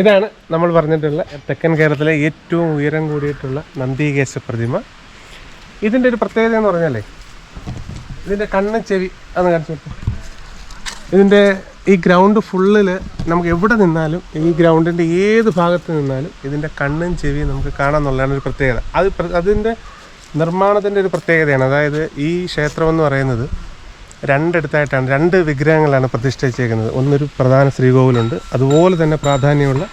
ഇതാണ് നമ്മൾ പറഞ്ഞിട്ടുള്ള തെക്കൻ കേരളത്തിലെ ഏറ്റവും ഉയരം കൂടിയിട്ടുള്ള നന്ദികേശ പ്രതിമ. ഇതിന്റെ ഒരു പ്രത്യേകത എന്ന് പറഞ്ഞാലേ ഇതിന്റെ കണ്ണ് ചെവി അന്ന് കാണിച്ചു ഇതിന്റെ ഈ ഗ്രൗണ്ട് ഫുള്ളിൽ നമുക്ക് എവിടെ നിന്നാലും ഈ ഗ്രൗണ്ടിന്റെ ഏത് ഭാഗത്ത് നിന്നാലും ഇതിന്റെ കണ്ണും ചെവിയും നമുക്ക് കാണാമെന്നുള്ളതാണ് ഒരു പ്രത്യേകത. അത് അതിന്റെ നിർമ്മാണത്തിന്റെ ഒരു പ്രത്യേകതയാണ്. അതായത് ഈ ക്ഷേത്രം എന്ന് പറയുന്നത് രണ്ടിടത്തായിട്ടാണ് രണ്ട് വിഗ്രഹങ്ങളാണ് പ്രതിഷ്ഠിച്ചേക്കുന്നത്. ഒന്നൊരു പ്രധാന ശ്രീകോവിലുണ്ട്. അതുപോലെ തന്നെ പ്രാധാന്യമുള്ള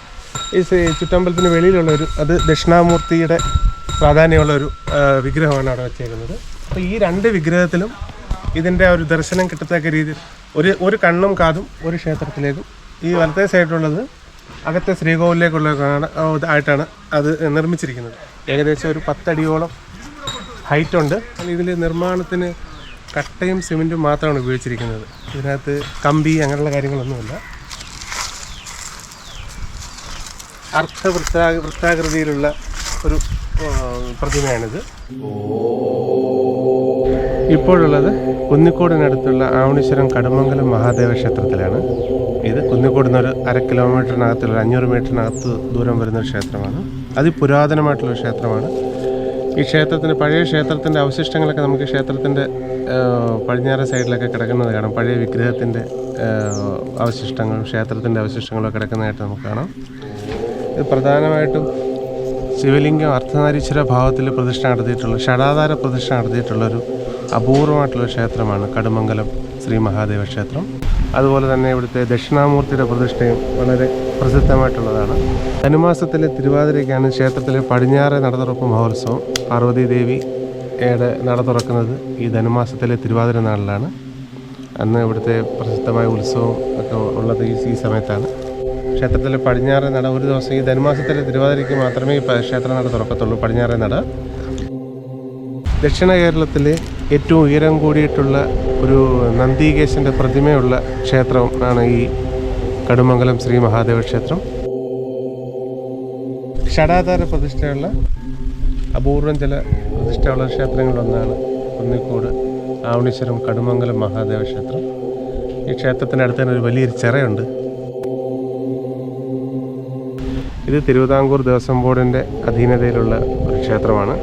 ഈ ചുറ്റമ്പലത്തിന് വെളിയിലുള്ള ഒരു അത് ദക്ഷിണാമൂർത്തിയുടെ പ്രാധാന്യമുള്ള ഒരു വിഗ്രഹമാണ് അവിടെ വെച്ചേക്കുന്നത്. അപ്പോൾ ഈ രണ്ട് വിഗ്രഹത്തിലും ഇതിന്റെ ഒരു ദർശനം കിട്ടത്തക്ക രീതിയിൽ ഒരു ഒരു കണ്ണും കാതും ഒരു ക്ഷേത്രത്തിലേക്കും. ഈ വലത്തെ സൈഡിലുള്ളത് അകത്തെ ശ്രീകോവിലേക്കുള്ളതാണ് ആയിട്ടാണ് അത് നിർമ്മിച്ചിരിക്കുന്നത്. ഏകദേശം ഒരു പത്തടിയോളം ഹൈറ്റ് ഉണ്ട് ഇതിൽ നിർമ്മാണത്തിന് കട്ടയും സിമെന്റും മാത്രമാണ് ഉപയോഗിച്ചിരിക്കുന്നത്. ഇതിനകത്ത് കമ്പി അങ്ങനെയുള്ള കാര്യങ്ങളൊന്നുമില്ല. അർത്ഥവൃത്താ വൃത്താകൃതിയിലുള്ള ഒരു പ്രതിമയാണിത്. ഇപ്പോഴുള്ളത് കുന്നിക്കോടിനടുത്തുള്ള ആവണീശ്വരം കടുമംഗലം മഹാദേവ ക്ഷേത്രത്തിലാണ്. ഇത് കുന്നിക്കോടിൽ നിന്ന് ഒരു അര കിലോമീറ്ററിനകത്തുള്ള അഞ്ഞൂറ് മീറ്ററിനകത്ത് ദൂരം വരുന്ന ക്ഷേത്രമാണ്. അതിപുരാതനമായിട്ടുള്ള ക്ഷേത്രമാണ്. ഈ ക്ഷേത്രത്തിന് പഴയ ക്ഷേത്രത്തിന്റെ അവശിഷ്ടങ്ങളൊക്കെ നമുക്ക് ക്ഷേത്രത്തിന്റെ പടിഞ്ഞാറ് സൈഡിലൊക്കെ കിടക്കുന്നത് കാണാം. പഴയ വിഗ്രഹത്തിന്റെ അവശിഷ്ടങ്ങളും ക്ഷേത്രത്തിന്റെ അവശിഷ്ടങ്ങളും കിടക്കുന്നതായിട്ട് നമുക്ക് കാണാം. ഇത് പ്രധാനമായിട്ടും ശിവലിംഗം അർദ്ധനാരീശ്വര ഭാവത്തിൽ പ്രതിഷ്ഠ നടത്തിയിട്ടുള്ള ഷടാധാര പ്രതിഷ്ഠ നടത്തിയിട്ടുള്ളൊരു അപൂർവമായിട്ടുള്ള ക്ഷേത്രമാണ് കടുമംഗലം ശ്രീ മഹാദേവ ക്ഷേത്രം. അതുപോലെ തന്നെ ഇവിടുത്തെ ദക്ഷിണാമൂർത്തിയുടെ പ്രതിഷ്ഠയും വളരെ പ്രസിദ്ധമായിട്ടുള്ളതാണ്. ധനുമാസത്തിലെ തിരുവാതിരയ്ക്കാണ് ക്ഷേത്രത്തിലെ പടിഞ്ഞാറെ നടതുറപ്പ് മഹോത്സവം. പാർവതി ദേവിയുടെ നട തുറക്കുന്നത് ഈ ധനുമാസത്തിലെ തിരുവാതിര നാളിലാണ്. അന്ന് ഇവിടുത്തെ പ്രസിദ്ധമായ ഉത്സവം ഒക്കെ ഉള്ളത് ഈ ഈ സമയത്താണ്. ക്ഷേത്രത്തിലെ പടിഞ്ഞാറെ നട ഒരു ദിവസം ഈ ധനുമാസത്തിലെ തിരുവാതിരയ്ക്ക് മാത്രമേ ക്ഷേത്ര നട തുറക്കത്തുള്ളൂ. പടിഞ്ഞാറെ നട. ദക്ഷിണ കേരളത്തിലെ ഏറ്റവും ഉയരം കൂടിയിട്ടുള്ള ഒരു നന്ദികേശന്റെ പ്രതിമയുള്ള ക്ഷേത്രം ആണ് ഈ കടുമംഗലം ശ്രീ മഹാദേവ ക്ഷേത്രം. ഷടാധാര പ്രതിഷ്ഠയുള്ള അപൂർവം ചില പ്രതിഷ്ഠയുള്ള ക്ഷേത്രങ്ങളിലൊന്നാണ് കുന്നിക്കോട് ആവണീശ്വരം കടുമംഗലം മഹാദേവ ക്ഷേത്രം. ഈ ക്ഷേത്രത്തിന്റെ അടുത്ത് തന്നെ ഒരു വലിയൊരു ചിറയുണ്ട്. ഇത് തിരുവിതാംകൂർ ദേവസ്വം ബോർഡിന്റെ അധീനതയിലുള്ള ഒരു ക്ഷേത്രമാണ്.